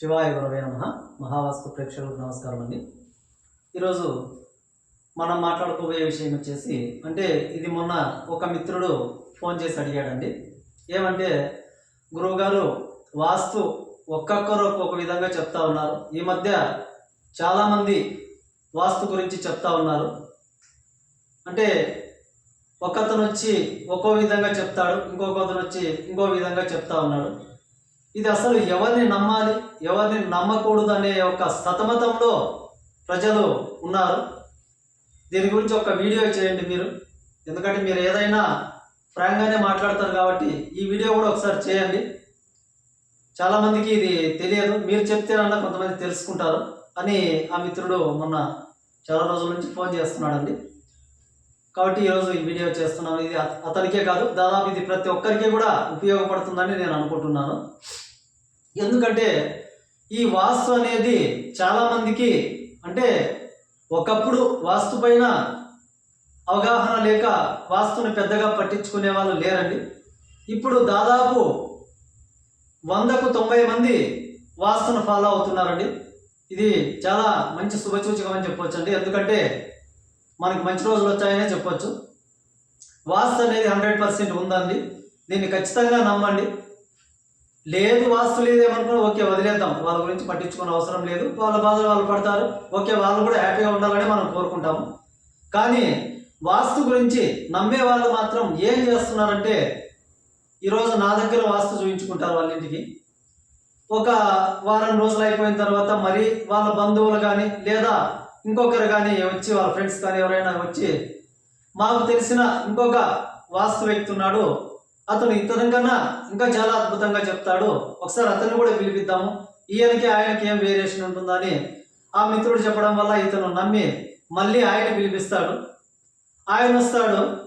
శివాయ గురవే నమ. మహావాస్తు ప్రేక్షకులకు నమస్కారం అండి. ఈరోజు మనం మాట్లాడుకోబోయే విషయం వచ్చేసి అంటే ఇది మొన్న ఒక మిత్రుడు ఫోన్ చేసి అడిగాడండి. ఏమంటే గురువుగారు వాస్తు ఒక్కొక్కరు ఒక్కొక్క విధంగా చెప్తా ఉన్నారు. ఈ మధ్య చాలామంది వాస్తు గురించి చెప్తా ఉన్నారు. అంటే ఒకతను వచ్చి ఒక్కో విధంగా చెప్తాడు ఇంకొకతను వచ్చి ఇంకో విధంగా చెప్తా ఉన్నాడు. ఇది అసలు ఎవరిని నమ్మాలి ఎవరిని నమ్మకూడదు అనే ఒక సతమతంలో ప్రజలు ఉన్నారు. దీని గురించి ఒక వీడియో చేయండి మీరు. ఎందుకంటే మీరు ఏదైనా ప్రాంగానే మాట్లాడతారు కాబట్టి ఈ వీడియో కూడా ఒకసారి చేయండి. చాలామందికి ఇది తెలియదు. మీరు చెప్తేనన్నా కొంతమంది తెలుసుకుంటారు అని ఆ మిత్రుడు మొన్న చాలా రోజుల నుంచి ఫోన్ చేస్తున్నాడండి. కాబట్టి ఈరోజు ఈ వీడియో చేస్తున్నాను. ఇది అతనికే కాదు దాదాపు ఇది ప్రతి ఒక్కరికి కూడా ఉపయోగపడుతుందని నేను అనుకుంటున్నాను. ఎందుకంటే ఈ వాస్తు అనేది చాలామందికి అంటే ఒకప్పుడు వాస్తు పైన అవగాహన లేక వాస్తుని పెద్దగా పట్టించుకునే వాళ్ళు లేరండి. ఇప్పుడు దాదాపు వందకు తొంభై మంది వాస్తును ఫాలో అవుతున్నారండి. ఇది చాలా మంచి శుభసూచకం అని చెప్పొచ్చు అండి ఎందుకంటే మనకి మంచి రోజులు వచ్చాయనే చెప్పొచ్చు. వాస్తు అనేది హండ్రెడ్ పర్సెంట్ ఉందండి. దీన్ని ఖచ్చితంగా నమ్మండి. లేదు వాస్తు లేదేమనుకుని ఓకే వదిలేద్దాం. వాళ్ళ గురించి పట్టించుకునే అవసరం లేదు. వాళ్ళ బాధలు వాళ్ళు పడతారు. ఓకే వాళ్ళు కూడా హ్యాపీగా ఉండాలని మనం కోరుకుంటాము. కానీ వాస్తు గురించి నమ్మే వాళ్ళు మాత్రం ఏం చేస్తున్నారంటే ఈరోజు నా దగ్గర వాస్తు చూపించుకుంటారు వాళ్ళ ఇంటికి. ఒక వారం రోజులు అయిపోయిన తర్వాత మరి వాళ్ళ బంధువులు కానీ లేదా ఇంకొకరు కానీ వచ్చి వాళ్ళ ఫ్రెండ్స్ కానీ ఎవరైనా వచ్చి మాకు తెలిసిన ఇంకొక వాస్తు వ్యక్తి ఉన్నాడు. అతను ఇతని కన్నా ఇంకా చాలా అద్భుతంగా చెప్తాడు. ఒకసారి అతన్ని కూడా పిలిపిద్దాము. ఈయనకి ఆయనకి ఏం వేరియేషన్ ఉంటుందని ఆ మిత్రుడు చెప్పడం వల్ల ఇతను నమ్మి మళ్ళీ ఆయన పిలిపిస్తాడు. ఆయన వస్తాడు.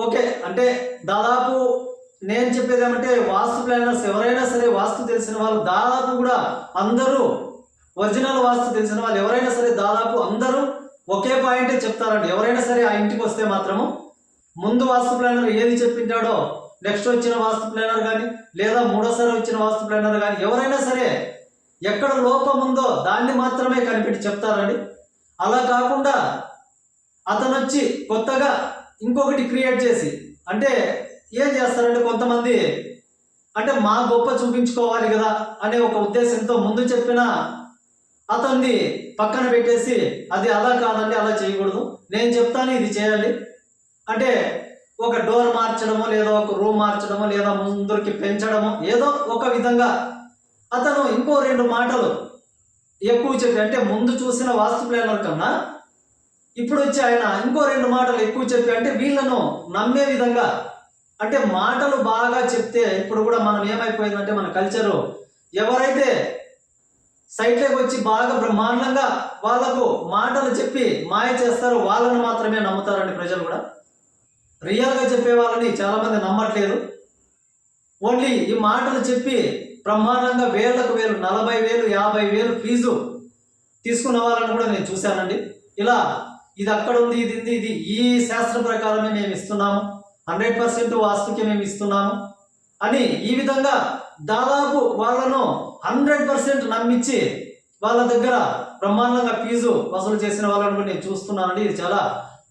ఓకే అంటే దాదాపు నేను చెప్పేది ఏమంటే వాస్తు ప్లానర్స్ ఎవరైనా సరే వాస్తు తెలిసిన వాళ్ళు దాదాపు కూడా అందరూ ఒరిజినల్ వాస్తు తెలిసిన వాళ్ళు ఎవరైనా సరే దాదాపు అందరూ ఒకే పాయింటే చెప్తారండి. ఎవరైనా సరే ఆ ఇంటికి వస్తే మాత్రము ముందు వాస్తు ప్లానర్ ఏది చెప్పింటాడో నెక్స్ట్ వచ్చిన వాస్తు ప్లానర్ కానీ లేదా మూడోసారి వచ్చిన వాస్తు ప్లానర్ కానీ ఎవరైనా సరే ఎక్కడ లోపం ఉందో దాన్ని మాత్రమే కనిపెట్టి చెప్తారండి. అలా కాకుండా అతను వచ్చి కొత్తగా ఇంకొకటి క్రియేట్ చేసి అంటే ఏం చేస్తారంటే కొంతమంది? అంటే మా గొప్ప చూపించుకోవాలి కదా అనే ఒక ఉద్దేశంతో ముందు చెప్పిన అతన్ని పక్కన పెట్టేసి అది అలా కాదండి అలా చేయకూడదు. నేను చెప్తాను ఇది చేయాలి అంటే ఒక డోర్ మార్చడము లేదా ఒక రూమ్ మార్చడము లేదా ముందరికి పెంచడము ఏదో ఒక విధంగా అతను ఇంకో రెండు మాటలు ఎక్కువ చెప్పి అంటే ముందు చూసిన వాస్తు ప్లానర్ కన్నా ఇప్పుడు వచ్చి ఆయన ఇంకో రెండు మాటలు ఎక్కువ చెప్పి అంటే వీళ్ళను నమ్మే విధంగా అంటే మాటలు బాగా చెప్తే ఇప్పుడు కూడా మనం ఏమైపోయిందంటే మన కల్చరు ఎవరైతే సైట్లోకి వచ్చి బాగా బ్రహ్మాండంగా వాళ్ళకు మాటలు చెప్పి మాయ చేస్తారో వాళ్ళను మాత్రమే నమ్ముతారండి ప్రజలు కూడా. రియల్గా చెప్పే వాళ్ళని చాలామంది నమ్మట్లేదు. ఓన్లీ ఈ మాటలు చెప్పి బ్రహ్మాండంగా వేలకు వేలు నలభై వేలు యాభై వేలు ఫీజు తీసుకున్న వాళ్ళని కూడా నేను చూశానండి. ఇలా ఇది అక్కడ ఉంది ఇది ఉంది ఇది ఈ శాస్త్ర ప్రకారమే మేము ఇస్తున్నాము. హండ్రెడ్ పర్సెంట్ వాస్తుకి మేము ఇస్తున్నాము. అని ఈ విధంగా దాదాపు వాళ్ళను హండ్రెడ్ పర్సెంట్ నమ్మించి వాళ్ళ దగ్గర బ్రహ్మాండంగా ఫీజు వసూలు చేసిన వాళ్ళని కూడా నేను చూస్తున్నానండి. ఇది చాలా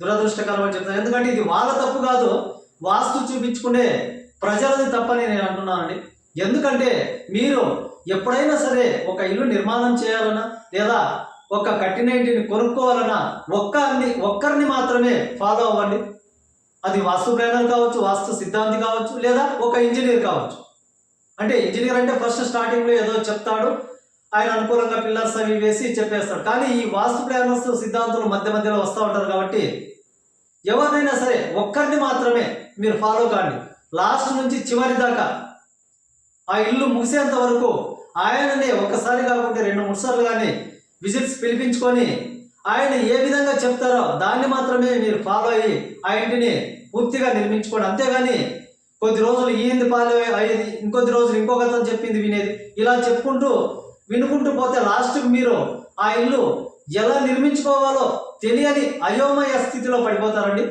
దురదృష్టకరం అని చెప్తాను ఎందుకంటే ఇది వాళ్ళ తప్పు కాదు వాస్తు చూపించుకునే ప్రజలది తప్పని నేను అంటున్నానండి. ఎందుకంటే మీరు ఎప్పుడైనా సరే ఒక ఇల్లు నిర్మాణం చేయాలన్నా లేదా ఒక కట్టిన ఇంటిని కొనుక్కోవాలన్నా ఒక్కరిని ఒక్కరిని మాత్రమే ఫాలో అవ్వండి. అది వాస్తు ప్లానర్ కావచ్చు వాస్తు సిద్ధాంతి కావచ్చు లేదా ఒక ఇంజనీర్ కావచ్చు. అంటే ఇంజనీర్ అంటే ఫస్ట్ స్టార్టింగ్లో ఏదో చెప్తాడు ఆయన అనుకూలంగా పిల్లర్స్ అవి వేసి చెప్పేస్తాడు. కానీ ఈ వాస్తు ప్లానర్స్ సిద్ధాంతులు మధ్య మధ్యలో వస్తూ ఉంటారు కాబట్టి ఎవరినైనా సరే ఒక్కరిని మాత్రమే మీరు ఫాలో కాండి. లాస్ట్ నుంచి చివరి దాకా ఆ ఇల్లు ముగిసేంత వరకు ఆయననే ఒక్కసారి కాకుండా రెండు మూడు సార్లు కానీ విజిట్స్ పిలిపించుకొని ఆయన ఏ విధంగా చెప్తారో దాన్ని మాత్రమే మీరు ఫాలో అయ్యి ఆ ఇంటిని పూర్తిగా నిర్మించుకోండి. అంతేగాని కొద్ది రోజులు ఈ ఫాలో అయ్యేది ఇంకొద్ది రోజులు ఇంకొకతను చెప్పింది వినేది. ఇలా చెప్పుకుంటూ వినుకుంటూ పోతే లాస్ట్కి మీరు ఆ ఇల్లు ఎలా నిర్మించుకోవాలో తెలియని అయోమయ స్థితిలో పడిపోతారండి.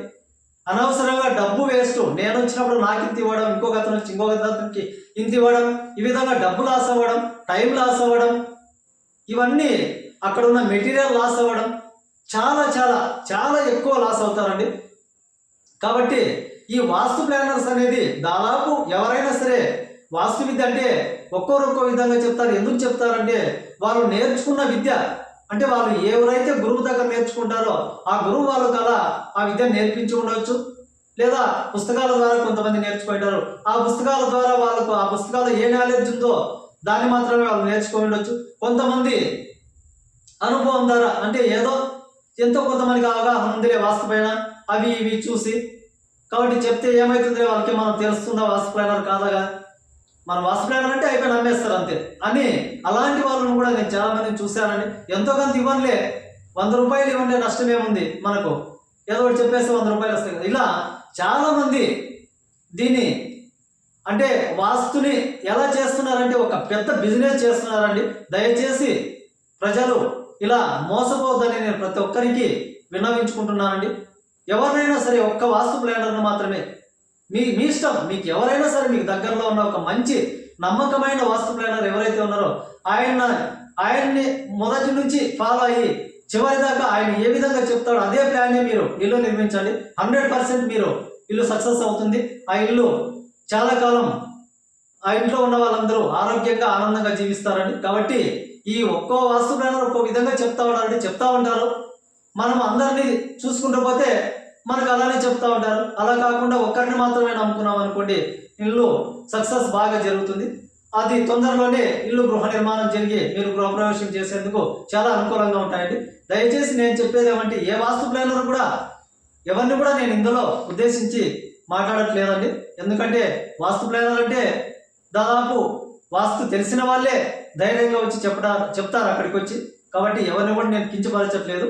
అనవసరంగా డబ్బు వేస్ట్. నేను వచ్చినప్పుడు నాకు ఇంత ఇవ్వడం ఇంకొక అతను వచ్చి ఇంకొక అతనికి ఇంత ఇవ్వడం ఈ విధంగా డబ్బు లాస్ అవ్వడం టైం లాస్ అవ్వడం ఇవన్నీ అక్కడ ఉన్న మెటీరియల్ లాస్ అవ్వడం చాలా చాలా చాలా ఎక్కువ లాస్ అవుతారండి. కాబట్టి ఈ వాస్తు ప్లానర్స్ అనేది దాదాపు ఎవరైనా సరే వాస్తు విద్య అంటే ఒక్కొరు ఒక్కో విధంగా చెప్తారు. ఎందుకు చెప్తారంటే వాళ్ళు నేర్చుకున్న విద్య. అంటే వాళ్ళు ఎవరైతే గురువు దగ్గర నేర్చుకుంటారో ఆ గురువు వాళ్ళు కల ఆ విద్య నేర్పించి ఉండవచ్చు లేదా పుస్తకాల ద్వారా కొంతమంది నేర్చుకుంటారు. ఆ పుస్తకాల ద్వారా వాళ్ళకు ఆ పుస్తకాలు ఏ నాలెడ్జ్ ఉందో దాన్ని మాత్రమే వాళ్ళు నేర్చుకొని ఉండొచ్చు. కొంతమంది అనుభవం ద్వారా అంటే ఏదో ఎంతో కొంతమందికి అవగాహన ఉందిలే వాస్తుపైన అవి ఇవి చూసి కాబట్టి చెప్తే ఏమవుతుంది వాళ్ళకి మనం తెలుస్తుందా వాస్తుపైన ప్లానర్ కాదా? మన వాస్తు ప్లానర్ అంటే అయిపోయి నమ్మేస్తారు అంతే. అని అలాంటి వాళ్ళని కూడా నేను చాలా మందిని చూశానండి. ఎంతో కొంత ఇవ్వనులే. వంద రూపాయలు ఇవ్వండి నష్టం ఏముంది మనకు? ఏదో ఒకటి చెప్పేస్తే వంద రూపాయలు వస్తాయి కదా. ఇలా చాలామంది దీన్ని అంటే వాస్తుని ఎలా చేస్తున్నారంటే ఒక పెద్ద బిజినెస్ చేస్తున్నారండి. దయచేసి ప్రజలు ఇలా మోసపోవద్దని నేను ప్రతి ఒక్కరికి విన్నవించుకుంటున్నానండి. ఎవరినైనా సరే ఒక్క వాస్తు ప్లానర్ను మాత్రమే మీ మీ ఇష్టం. మీకు ఎవరైనా సరే మీకు దగ్గరలో ఉన్న ఒక మంచి నమ్మకమైన వాస్తు ప్లానర్ ఎవరైతే ఉన్నారో ఆయన ఆయన్ని మొదటి నుంచి ఫాలో అయ్యి చివరి దాకా ఆయన ఏ విధంగా చెప్తాడో అదే ప్లాన్ని మీరు ఇల్లు నిర్మించండి. హండ్రెడ్ పర్సెంట్ మీరు ఇల్లు సక్సెస్ అవుతుంది. ఆ ఇల్లు చాలా కాలం ఆ ఇంట్లో ఉన్న వాళ్ళందరూ ఆరోగ్యంగా ఆనందంగా జీవిస్తారండి కాబట్టి ఈ ఒక్కో వాస్తు ప్లానర్ ఒక్కో విధంగా చెప్తా ఉంటారండి చెప్తా ఉంటారు. మనం అందరినీ చూసుకుంటూ పోతే మనకు అలానే చెప్తా ఉంటారు. అలా కాకుండా ఒక్కరిని మాత్రమే నమ్ముకున్నాం అనుకోండి ఇల్లు సక్సెస్ బాగా జరుగుతుంది. అది తొందరలోనే ఇల్లు గృహ నిర్మాణం జరిగి మీరు గృహప్రవేశం చేసేందుకు చాలా అనుకూలంగా ఉంటాయండి. దయచేసి నేను చెప్పేది ఏమంటే ఏ వాస్తు ప్లానర్ కూడా ఎవరిని కూడా నేను ఇందులో ఉద్దేశించి మాట్లాడట్లేదండి. ఎందుకంటే వాస్తు ప్లానర్ అంటే దాదాపు వాస్తు తెలిసిన వాళ్ళే ధైర్యంగా వచ్చి చెప్పడా చెప్తారు అక్కడికి వచ్చి కాబట్టి ఎవరిని కూడా నేను కించపరచట్లేదు.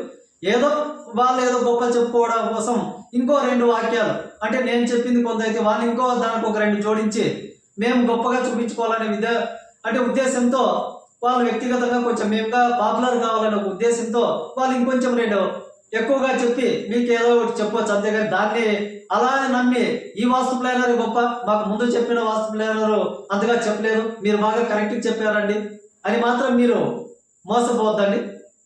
ఏదో వాళ్ళు ఏదో గొప్పలు చెప్పుకోవడం కోసం ఇంకో రెండు వాక్యాలు. అంటే నేను చెప్పింది కొంత అయితే వాళ్ళు ఇంకో దానికి ఒక రెండు జోడించి మేము గొప్పగా చూపించుకోవాలనే విధ అంటే ఉద్దేశంతో వాళ్ళు వ్యక్తిగతంగా కొంచెం మేముగా పాపులర్ కావాలనే ఒక ఉద్దేశంతో వాళ్ళు ఇంకొంచెం రెండు ఎక్కువగా చెప్పి మీకు ఏదో ఒకటి చెప్పొచ్చు. అంతేగాని దాన్ని అలానే నమ్మి ఈ వాస్తు ప్లానర్ గొప్ప. మాకు ముందు చెప్పిన వాస్తు ప్లానర్ అంతగా చెప్పలేదు. మీరు బాగా కరెక్ట్గా చెప్పారండి. అని మాత్రం మీరు మోసపోవద్దండి.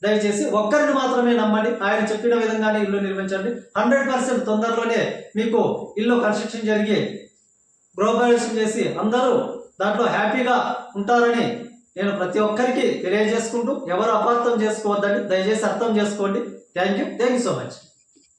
దయచేసి ఒక్కరిని మాత్రమే నమ్మండి. ఆయన చెప్పిన విధంగానే ఇల్లు నిర్మించండి. హండ్రెడ్ పర్సెంట్ తొందరలోనే మీకు ఇల్లు కన్స్ట్రక్షన్ జరిగి గృహప్రవేశం చేసి అందరూ దాంట్లో హ్యాపీగా ఉంటారని నేను ప్రతి ఒక్కరికి తెలియజేసుకుంటూ ఎవరు అపార్థం చేసుకోవద్దని దయచేసి అర్థం చేసుకోండి. Thank you thank you so much